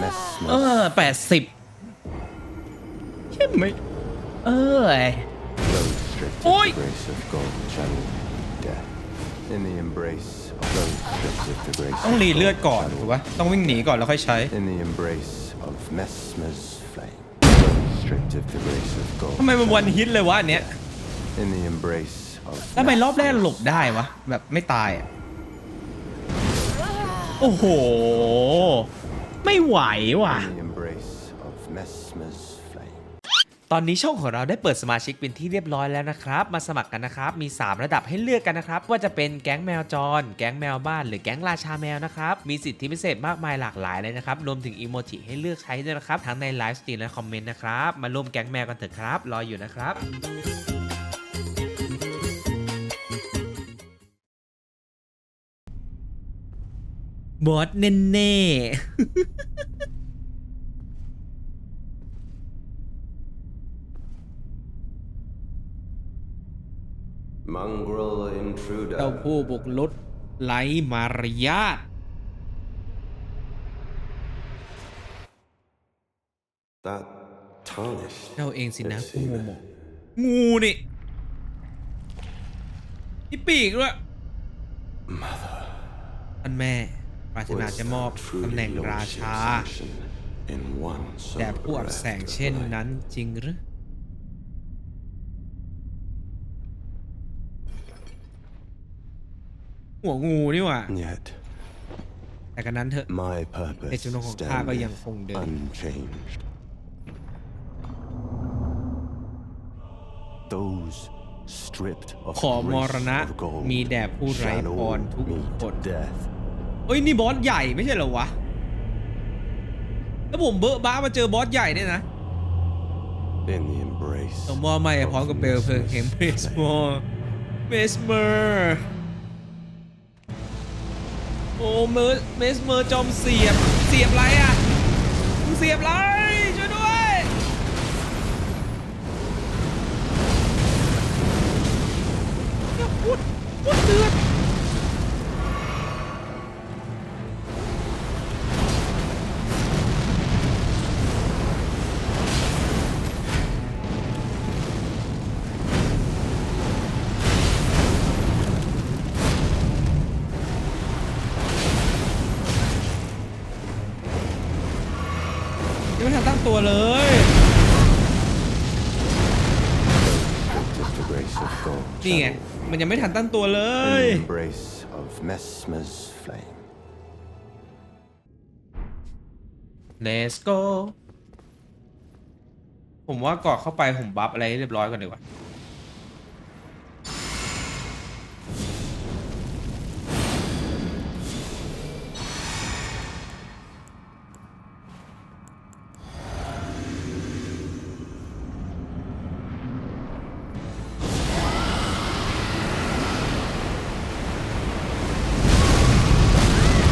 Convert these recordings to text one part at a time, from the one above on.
เอ Messmer's อแปดสิบใช่ไหมเออ Those stripped Oi! of the grace of God shall meet death. In the embrace of those stripped of the grace ต้อง of รีเลือด God ก่อน shall ถูกปะต้องวิ่งหนีก่อนแล้วค่อยใช้ In the embrace of Messmer's flame. Those stripped of the grace of God ทำไมมัน shall วันฮิตเลยวะอันเนี้ย In the embrace of แล้วทำไมรอบแรก Messmer's หลบได้วะ แบบไม่ตายอะโอ้โห ไม่ไหวว่ะ In the embrace of Messmer's flame. ตอนนี้ช่องของเราได้เปิดสมาชิกเป็นที่เรียบร้อยแล้วนะครับ มาสมัครกันนะครับ มี 3 ระดับให้เลือกกันนะครับ ว่าจะเป็นแก๊งแมวจร แก๊งแมวบ้าน หรือแก๊งราชาแมวนะครับ มีสิทธิพิเศษมากมายหลากหลายเลยนะครับ รวมถึงอีโมจิให้เลือกใช้ด้วยนะครับ ทั้งในไลฟ์สตรีมและคอมเมนต์นะครับ มาร่วมแก๊งแมวกันเถอะครับ รออยู่นะครับ บอสเน่เน่ Mongrel เจ้า intruder. ผู้บุกรุกไร้มารยาท That tarnished. เจ้าเองสินะ Let's ผู้ see โม that. โมงูนี่มีปีกด้วยท่านแม่ป รารถนา Was จะมอบ that truly ตำแหน่ง your ราชา sanction in one so แด่ผู้อับแสง bereft of เช่น life? นั้นจริงหรือ หัวงูนี่หว่า Yet แต่กันนั้นเถอะ my purpose เจตจำนงของข้าก็ยัง standeth คงเดิม unchanged. Those stripped of ขอ the มร grace ณะ of gold มีแด่ผู้ไร้ shall พ all รทุก meet คน death. เอ้ยนี่บอสใหญ่ไม่ใช่เหรอวะ แล้วผมเบอะบ้ามาเจอบอสใหญ่เนี่ยนะ In the embrace สมมอไม่พร้อมกับเปลวเพลิงเข็มเมสมอร์เมสเมอร์โอ้เมอร์เมสเมอร์จอมเสียบ เสียบอะไรอะมึงเสียบอะไรช่วยด้วย เนี่ยพูดพูดเดือด นี่ไง shall มันยังไม่ทันตั้งตัวเล in ย the embrace of Messmer's flame. Let's go ผมว่าก่อนเข้าไปผมบัฟอะไรให้เรียบร้อยก่อนดีกว่า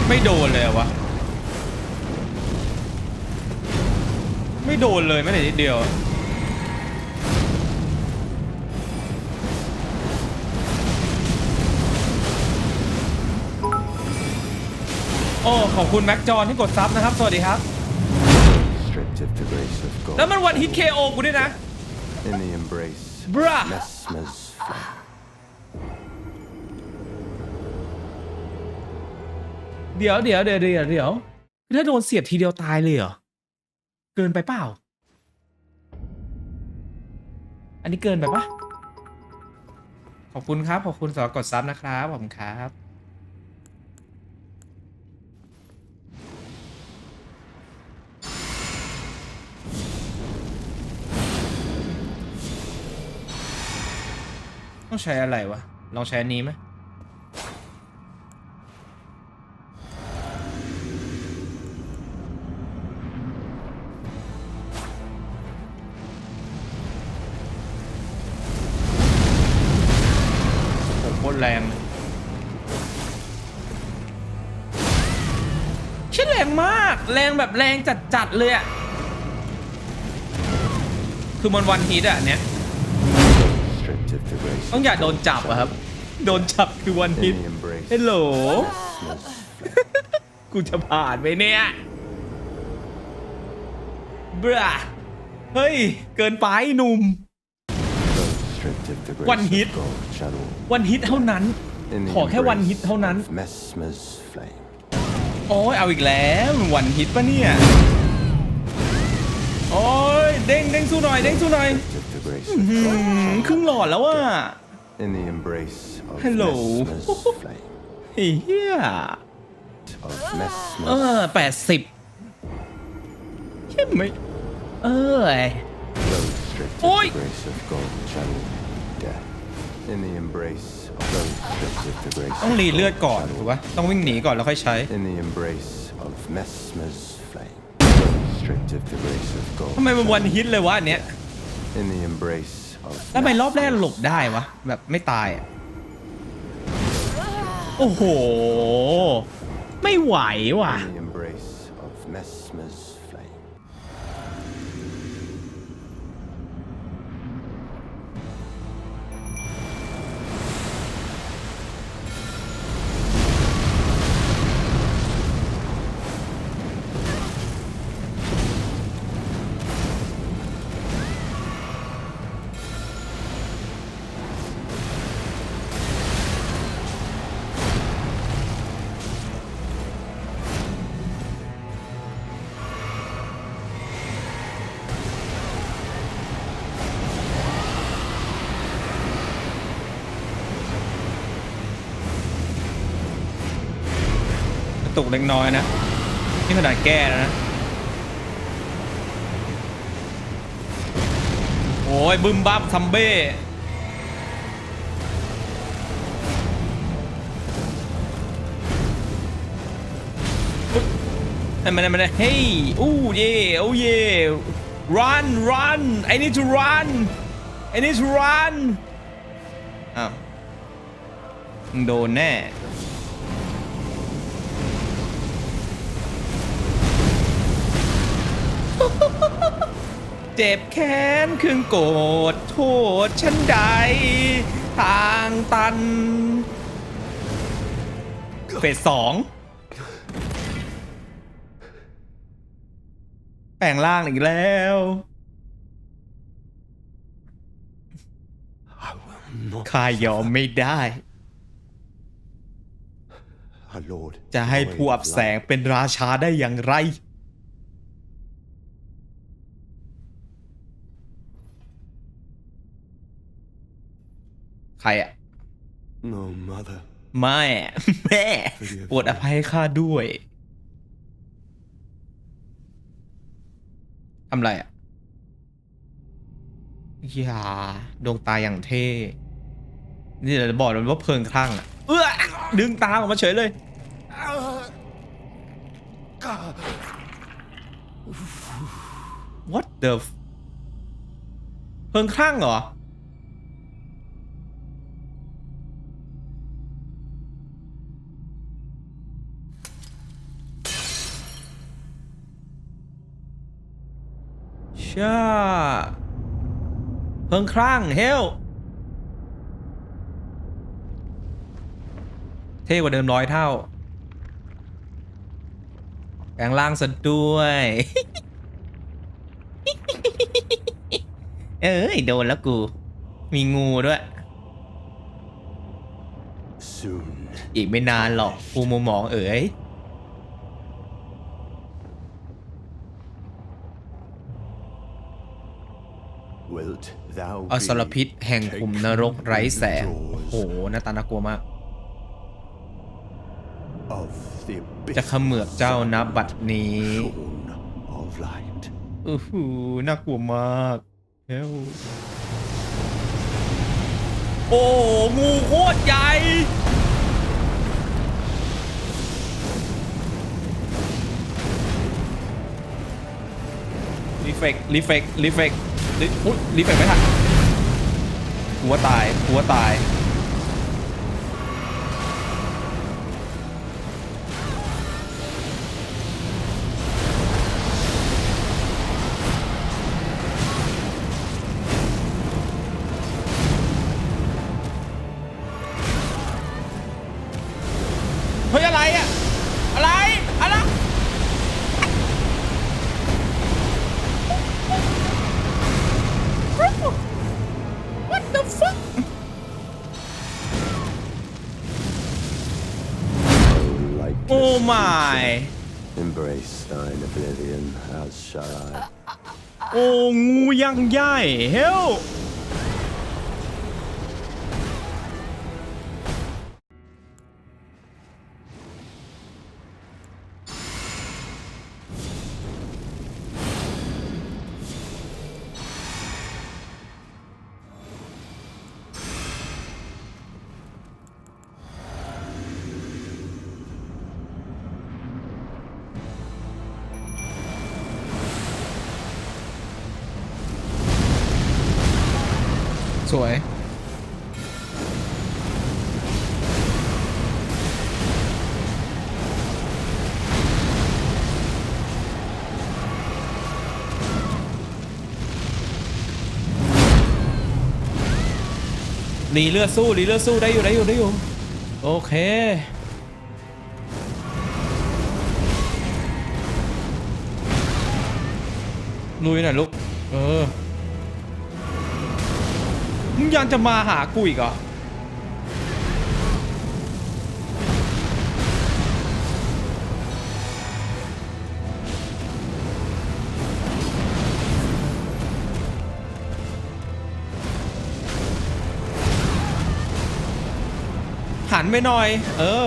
ไม่โดนเลยเหรอวะ ไม่โดนเลยแม้แต่นิดเดียว โอ้ ขอบคุณแม็กจอนที่กดซับนะครับ สวัสดีครับ Stripped of the grace of gold. แล้วมันวันฮิต KO กูด้วยนะ In the embrace Bruh. of Messmer's เดี๋ยวเดี๋ยวเดี๋ยวเดี๋ยวเดี๋ยวถ้าโดนเสียบทีเดียวตายเลยเหรอ เกินไปเปล่า อันนี้เกินไปปะขอบคุณครับ ขอบคุณสำหรับกดซับนะครับ ขอบคุณครับ ต้องใช้อะไรวะ ลองใช้อันนี้ไหมผม มาก แรงแบบแรงจัดๆเลยอะคือมันวันฮิตอะอันเนี้ย Stripped of the grace ต้อง of อย่าโดน gold จับอะครับ โดนจับคือวัน shall ฮิต In the embrace เฮลโหล of Messmer's flame. กูจะผ่านไปเนี่ยบราเฮ้ย เกินไปหนุ่ม So stripped of the grace One hit. of God shall all วันฮิตเท่านั้น in the ขอแค่วันฮิต embrace เท่านั้น of Mesmer's flame. โอ้ยเอาอีกแล้ววันฮิตปะเนี่ย โอ้ยเด้งเด้งสู้หน่อยเด้งสู้หน่อย Stripped of the grace of อื God มครึ่งหลอดแล้วว่ะ in the embrace of Hello. Mesmer's flame. ไอ้เฮีย Of เอ Mesmer's อแปดสิบเฮียไม่เออไอ้ Those stripped of Oi. the grace of God shall all death. In the embrace of those stripped of the grace ต้อง of รีเลือด God ก่อน shall ถู all กปะต้องวิ่งหนีก่อนแล้วค่อยใช้ In the embrace of Mesmer's flame. Those stripped of the grace of God ทำไมมัน shall วัน all ฮิตเลยวะอันเนี้ย In the embrace of แล้วทำไมรอบแรก Mesmer's หลบได้วะ แบบไม่ตายอะโอ้โห ไม่ไหวว่ะ In the embrace of Mesmer's ตุกเล็กน้อยนะ นี่ขนาดแก้แล้วนะ โอ้ยบึมบับซัมเบ้อุ๊ยนั่นมันนั่นมันเฮ้ยอู้เย่โอ้เย่ run run I need to run I need to run อ้าวโดนแน่ เจ็บแค้นคืนโกรธโทษฉันใด ทางตัน เฟสสองแปลงร่างอีกแล้ว I will not. ข้ายอมไม่ได้ Our Lord. จะให้ void ผู้อับ of แสง light. เป็นราชาได้อย่างไร รอะ No, mother. แม่แม่โปรดอภัยให้ข้าด้วยทำไรอะอย่าดวงตาอย่างเท่ นี่เดี๋ยวบอกเลยว่าเพลิงคลั่งอะเอื้อดึงตาออกมาเฉยเลย What the f- เพลิงคลั่งเหรอ ช่าเพิ่งคลั่งเฮลเท่กว่าเดิมร้อยเท่าแปลงร่างซะด้วย เอ้ย โดนแล้วกู มีงูด้วย Soon. อีกไม่นานหรอกกูมุมมองเอ๋ย อสร be พิษแห่งขุมนรกไร้แสง โอ้โหหน้าตาน่ากลัวมาก of the abyss จะเขมือบเจ้านับบัดนี้ shorn of light? อู้หูน่ากลัวมากเฮ้วโอ้งูโคตรใหญ่รีเฟกรีเฟกรีเฟก อุ๊ยรีเฟกไม่ทันกูว่าตายกูว่าตาย Embrace thine oblivion, as shall I. โอ้งูยังใหญ่เ วยรีเลือดสู้รีเลือดสู้ได้อยู่ได้อยู่ได้อยู่โอเคลุยหน่อยลูกเออ มึงยังจะมาหากูอีกเหรอหันไปหน่อย เออ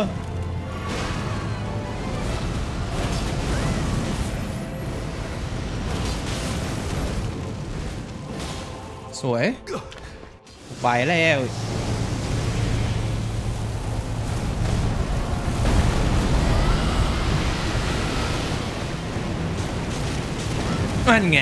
สวย ไปแล้วนั่นไง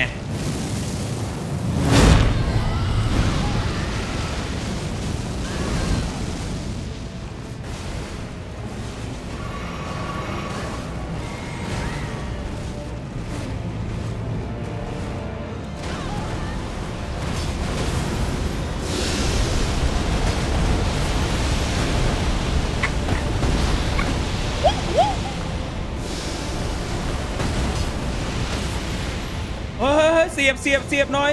ฮ้ยเฮ้ยเสียบเสียบเสียบหน่อย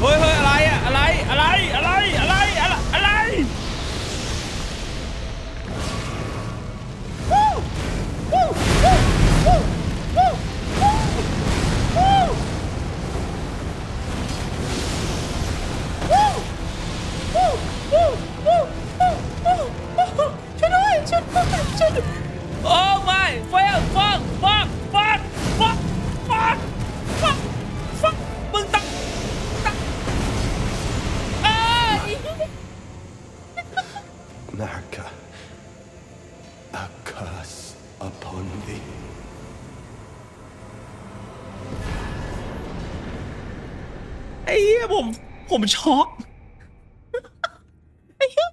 เฮ้ยเฮ้ยอะไรอะอะไรอะไรอะไร เหี้ยผม ผมช็อกไอ้เหี้ย